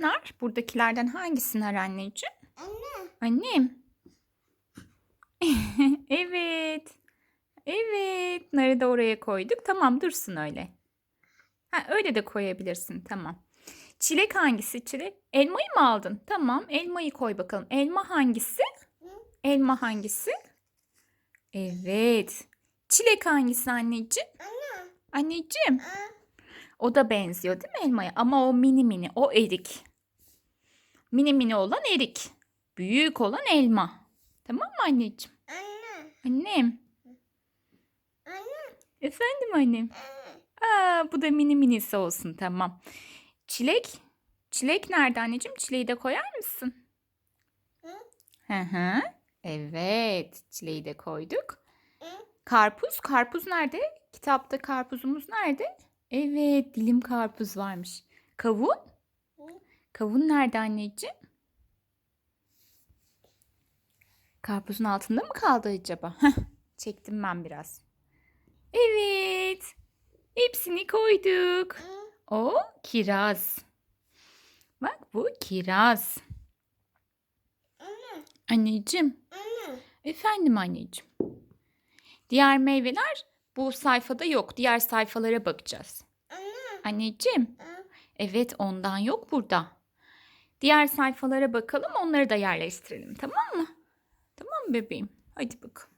Nar buradakilerden hangisi nar anneciğim? Anne. Annem. evet. Evet. Narı da oraya koyduk. Tamam dursun öyle. Ha, öyle de koyabilirsin. Tamam. Çilek hangisi? Çilek. Elmayı mı aldın? Tamam. Elmayı koy bakalım. Elma hangisi? Elma hangisi? Evet. Çilek hangisi anneciğim? Anne. Anneciğim. Aa, O da benziyor değil mi elmaya? Ama o mini mini. O erik. Mini mini olan erik. Büyük olan elma. Tamam mı anneciğim? Anne. Annem. Anne. Efendim annem. Aa, bu da mini minisi olsun tamam. Çilek. Çilek nerede anneciğim? Çileği de koyar mısın? Hı? Hı hı. Evet. Çileği de koyduk. Hı? Karpuz. Karpuz nerede? Kitapta karpuzumuz nerede? Evet. Dilim karpuz varmış. Kavun. Kavun nerede anneciğim? Karpuzun altında mı kaldı acaba? Çektim ben biraz. Evet. Hepsini koyduk. O kiraz. Bak bu kiraz. Anne. Anneciğim. Anne. Efendim anneciğim. Diğer meyveler bu sayfada yok. Diğer sayfalara bakacağız. Anne. Anneciğim. Evet ondan yok burada. Diğer sayfalara bakalım onları da yerleştirelim tamam mı? Tamam bebeğim? Hadi bakalım.